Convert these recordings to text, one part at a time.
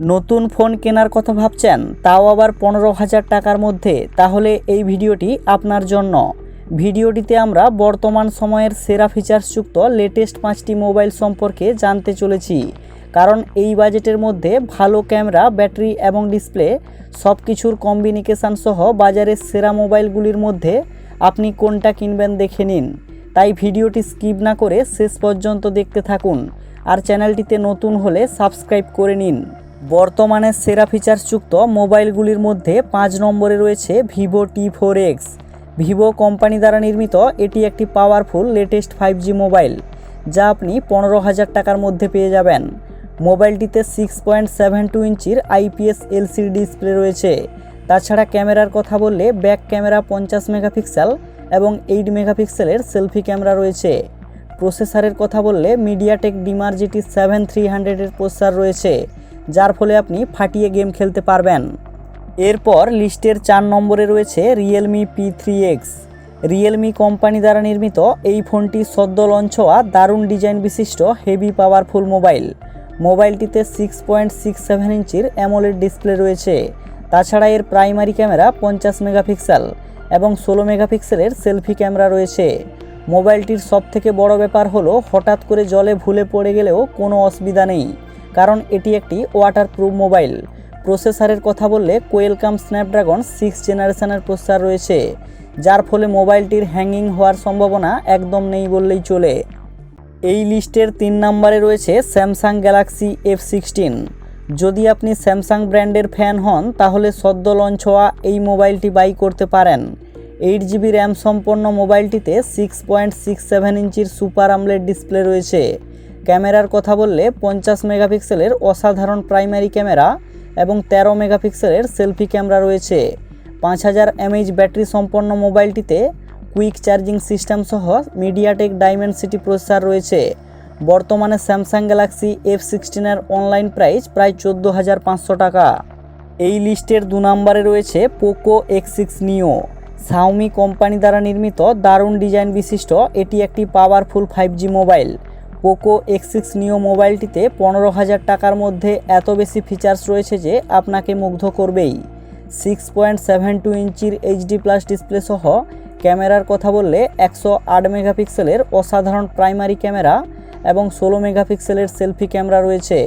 নতুন ফোন কেনার কথা ভাবছেন, তাও আবার পনেরো হাজার টাকার মধ্যে, তাহলে এই ভিডিওটি আপনার জন্য। ভিডিওটিতে আমরা বর্তমান সময়ের সেরা ফিচার্সযুক্ত লেটেস্ট পাঁচটি মোবাইল সম্পর্কে জানতে চলেছি। কারণ এই বাজেটের মধ্যে ভালো ক্যামেরা, ব্যাটারি এবং ডিসপ্লে সব কিছুর কম্বিনিকেশান সহ বাজারের সেরা মোবাইলগুলির মধ্যে আপনি কোনটা কিনবেন দেখে নিন। তাই ভিডিওটি স্কিপ না করে শেষ পর্যন্ত দেখতে থাকুন। আর চ্যানেলটিতে নতুন হলে সাবস্ক্রাইব করে নিন। বর্তমানে সেরা ফিচার্সযুক্ত মোবাইলগুলির মধ্যে পাঁচ নম্বরে রয়েছে vivo T four X. Vivo company দ্বারা নির্মিত, এটি একটি powerful latest five G mobile, যা আপনি পনেরো হাজার টাকার মধ্যে পেয়ে যাবেন। মোবাইলটিতে সিক্স পয়েন্ট সেভেন টু ইঞ্চির আইপিএস এলসিডি ডিসপ্লে রয়েছে। তাছাড়া ক্যামেরার কথা বললে ব্যাক ক্যামেরা পঞ্চাশ মেগাপিক্সেল এবং এইট মেগাপিক্সেলের সেলফি ক্যামেরা রয়েছে। প্রসেসরের কথা বললে মিডিয়াটেক ডিমার জিটি সেভেন থ্রি হান্ড্রেডের প্রসেসর রয়েছে। যার ফলে আপনি ফাটিয়ে গেম খেলতে পারবেন। এরপর লিস্টের চার নম্বরে রয়েছে realme P three X realme company দ্বারা নির্মিত এই ফোনটি সদ্য লঞ্চ হওয়া দারুণ ডিজাইন বিশিষ্ট হেভি পাওয়ারফুল মোবাইল মোবাইলটিতে সিক্স পয়েন্ট সিক্স সেভেন ইঞ্চির অ্যামোলেড ডিসপ্লে রয়েছে। তাছাড়া এর প্রাইমারি ক্যামেরা পঞ্চাশ মেগাপিক্সেল এবং ষোলো মেগাপিক্সেলের সেলফি ক্যামেরা রয়েছে। মোবাইলটির সবথেকে বড় ব্যাপার হলো, হঠাৎ করে জলে ভুলে পড়ে গেলেও কোনো অসুবিধা নেই। কারণ এটি একটি ওয়াটারপ্রুফ মোবাইল প্রসেসরের কথা বললে কোয়েলকাম স্ন্যাপড্রাগন সিক্স জেনারেশনের প্রসেসর রয়েছে, যার ফলে মোবাইলটির হ্যাঙ্গিং হওয়ার সম্ভাবনা একদম নেই বললেই চলে। এই লিস্টের তিন নম্বরে রয়েছে স্যামসাং গ্যালাক্সি এফ সিক্সটিন যদি আপনি স্যামসাং ব্র্যান্ডের ফ্যান হন, তাহলে সদ্য লঞ্চ হওয়া এই মোবাইলটি বাই করতে পারেন। এইট জিবি র্যাম সম্পন্ন মোবাইলটিতে সিক্স পয়েন্ট সিক্স সেভেন ইঞ্চির সুপার আমলেট ডিসপ্লে রয়েছে। ক্যামেরার কথা বললে পঞ্চাশ মেগাপিক্সেলের অসাধারণ প্রাইমারি ক্যামেরা এবং তেরো মেগাপিক্সেলের সেলফি ক্যামেরা রয়েছে। পাঁচ হাজার এমএইচ ব্যাটারি সম্পন্ন মোবাইলটিতে কুইক চার্জিং সিস্টেম সহ মিডিয়াটেক ডায়মন্ড ডাইমেনসিটি প্রসেসর রয়েছে। বর্তমানে স্যামসাং গ্যালাক্সি এফ সিক্সটিনের অনলাইন প্রাইস প্রায় চোদ্দ হাজার পাঁচশো টাকা। এই লিস্টের দু নম্বরে রয়েছে Poco X six Neo. Xiaomi company দ্বারা নির্মিত দারুণ ডিজাইন বিশিষ্ট, এটি একটি powerful five G mobile. POCO X six neo মোবাইলটিতে পনেরো হাজার টাকার মধ্যে এত বেশি ফিচার্স রয়েছে যে আপনাকে মুগ্ধ করবেই। সিক্স পয়েন্ট সেভেন টু ইঞ্চির এইচডি প্লাস ডিসপ্লে সহ ক্যামেরার কথা বললে একশো আট মেগাপিক্সেলের অসাধারণ প্রাইমারি ক্যামেরা এবং ষোলো মেগাপিক্সেলের সেলফি ক্যামেরা রয়েছে।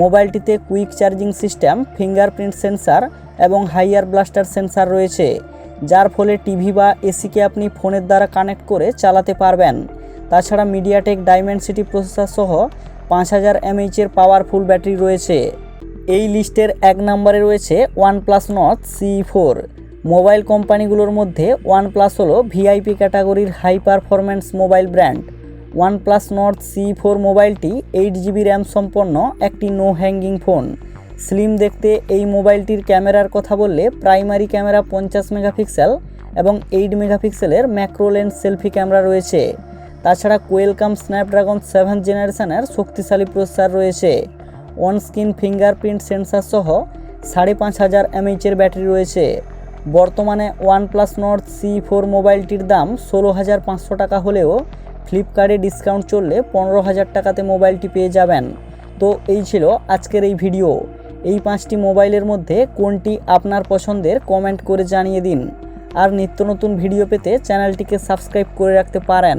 মোবাইলটিতে quick charging system fingerprint sensor এবং হাইয়ার ব্লাস্টার সেন্সার রয়েছে, যার ফলে টিভি বা এসিকে আপনি ফোনের দ্বারা কানেক্ট করে চালাতে পারবেন। তাছাড়া মিডিয়াটেক ডায়মন্ড ডাইমেনসিটি প্রসেসর সহ পাঁচ হাজার এমএইচের পাওয়ারফুল ব্যাটারি রয়েছে। এই লিস্টের এক নম্বরে রয়েছে OnePlus Nord CE four mobile কোম্পানিগুলোর মধ্যে ওয়ানপ্লাস হলো ভিআইপি ক্যাটাগরির high performance mobile brand OnePlus Nord CE four মোবাইলটি এইট জিবি র্যাম সম্পন্ন একটি নো হ্যাঙ্গিং ফোন স্লিম দেখতে এই মোবাইলটির ক্যামেরার কথা বললে প্রাইমারি ক্যামেরা পঞ্চাশ মেগাপিক্সেল এবং এইট মেগাপিক্সেলের ম্যাক্রো লেন্স সেলফি ক্যামেরা রয়েছে। তাছাড়া কোয়েলকাম স্ন্যাপড্রাগন সেভেন জেনারেশনের শক্তিশালী প্রসেসর রয়েছে। অন স্ক্রিন ফিঙ্গারপ্রিন্ট সেন্সার সহ সাড়ে পাঁচ হাজার এমএইচের ব্যাটারি রয়েছে। বর্তমানে ওয়ানপ্লাস নর্ড সি ফোর মোবাইলটির দাম ষোলো হাজার পাঁচশো টাকা হলেও ফ্লিপকার্টে ডিসকাউন্ট চললে পনেরো হাজার টাকাতে মোবাইলটি পেয়ে যাবেন। তো এই ছিল আজকের এই ভিডিও। এই পাঁচটি মোবাইলের মধ্যে কোনটি আপনার পছন্দের কমেন্ট করে জানিয়ে দিন। আর নিত্য নতুন ভিডিও পেতে চ্যানেলটিকে সাবস্ক্রাইব করে রাখতে পারেন।